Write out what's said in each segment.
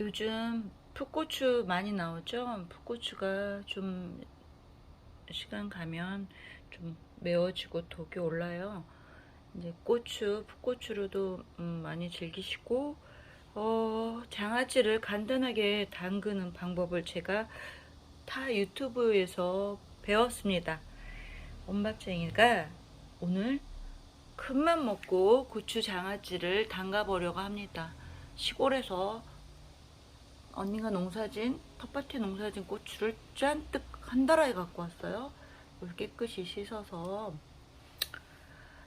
요즘 풋고추 많이 나오죠? 풋고추가 좀 시간 가면 좀 매워지고 독이 올라요. 이제 고추, 풋고추로도 음, 많이 즐기시고 어, 장아찌를 간단하게 담그는 방법을 제가 타 유튜브에서 배웠습니다. 엄마쟁이가 오늘 큰맘 먹고 고추 장아찌를 담가 보려고 합니다. 시골에서 언니가 농사진 텃밭에 농사진 고추를 잔뜩 한 달아에 갖고 왔어요. 이걸 깨끗이 씻어서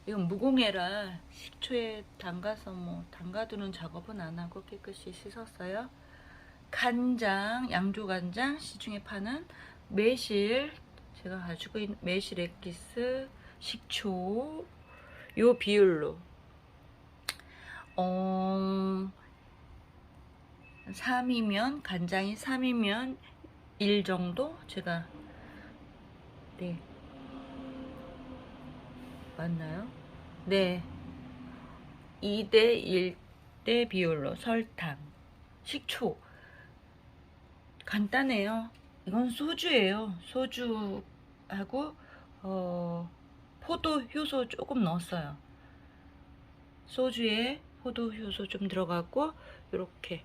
이건 무공해라 식초에 담가서 뭐 담가두는 작업은 안 하고 깨끗이 씻었어요. 간장, 양조 간장, 시중에 파는 매실 제가 가지고 있는 매실 엑기스, 식초 요 비율로 어 3이면 간장이 3이면 1 정도? 제가 네. 맞나요? 네. 2대 1대 비율로 설탕 식초. 간단해요. 이건 소주예요. 소주하고 어, 포도 효소 조금 넣었어요. 소주에 포도 효소 좀 들어갔고 이렇게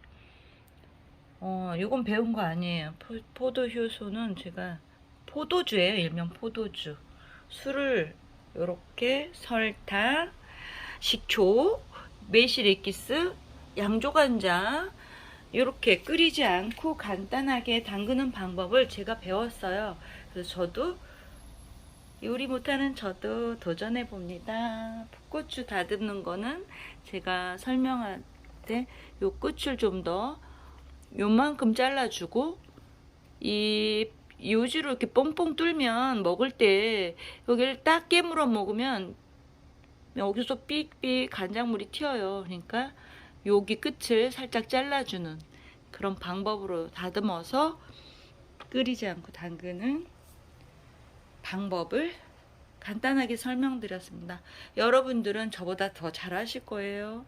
어, 요건 배운 거 아니에요. 포, 포도 효소는 제가 포도주예요. 일명 포도주. 술을 요렇게 설탕, 식초, 매실 액기스, 양조간장 이렇게 끓이지 않고 간단하게 담그는 방법을 제가 배웠어요. 그래서 저도 요리 못하는 저도 도전해 봅니다. 풋고추 다듬는 거는 제가 설명할 때요 끝을 좀더 요만큼 잘라주고 이 요지로 이렇게 뻥뻥 뚫면 먹을 때 여기를 딱 깨물어 먹으면 여기서 삑삑 간장물이 튀어요. 그러니까 여기 끝을 살짝 잘라주는 그런 방법으로 다듬어서 끓이지 않고 담그는 방법을 간단하게 설명드렸습니다. 여러분들은 저보다 더 잘하실 거예요.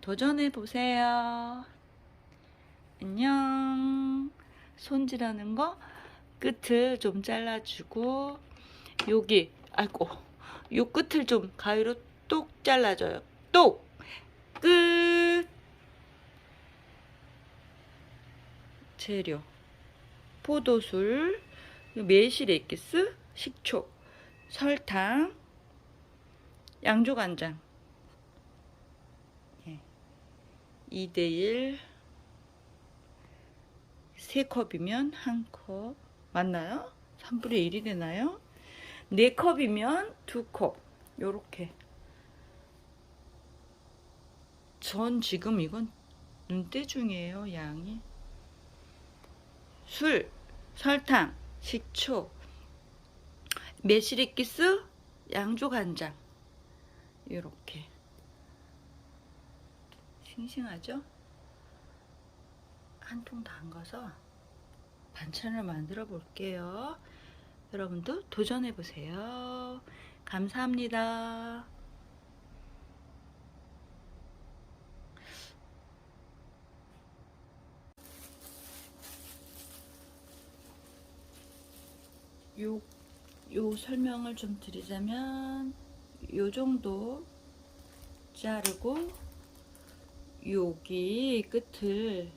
도전해 보세요. 안녕. 손질하는 거 끝을 좀 잘라주고 여기 아이고 요 끝을 좀 가위로 똑 잘라줘요. 똑 끝. 재료 포도술 매실 액기스 식초 설탕 양조간장 예. 2대1 3컵이면 1컵 맞나요? 3분의 1이 되나요? 4컵이면 2컵 요렇게 전 지금 이건 눈대중이에요 양이 술, 설탕, 식초, 매실액기스, 양조간장 요렇게 싱싱하죠? 한 통 담가서 반찬을 만들어 볼게요. 여러분도 도전해 보세요. 감사합니다. 요, 요 설명을 좀 드리자면 요 정도 자르고 여기 끝을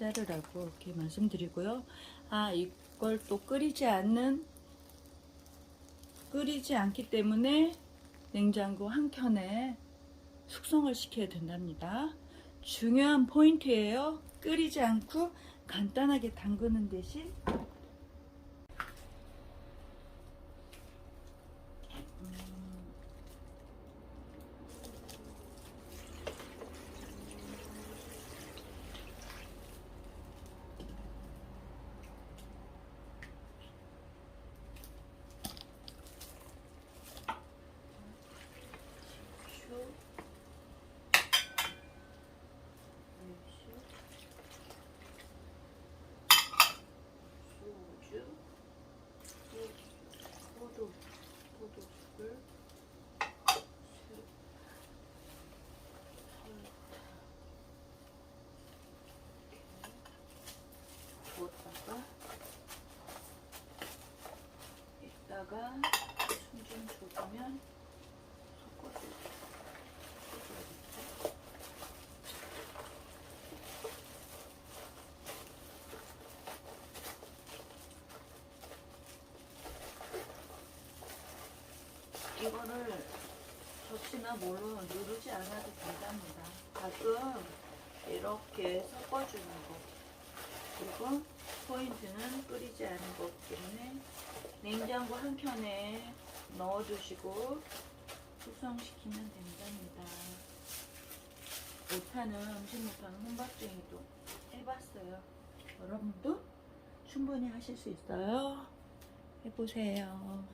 자르라고 이렇게 말씀드리고요. 아, 이걸 또 끓이지 않는, 끓이지 않기 때문에 냉장고 한 켠에 숙성을 시켜야 된답니다. 중요한 포인트예요. 끓이지 않고 간단하게 담그는 대신 수, 여기다가 숨좀 줘주면 섞어줘. 섞어줘야겠죠? 이거를 접시나 뭘로 누르지 않아도 된답니다. 가끔 이렇게 섞어주는 거. 그리고 포인트는 끓이지 때문에 냉장고 한 켠에 넣어주시고 숙성시키면 된답니다. 못하는 음식 못하는 혼밥쟁이도 해봤어요. 여러분도 충분히 하실 수 있어요. 해보세요.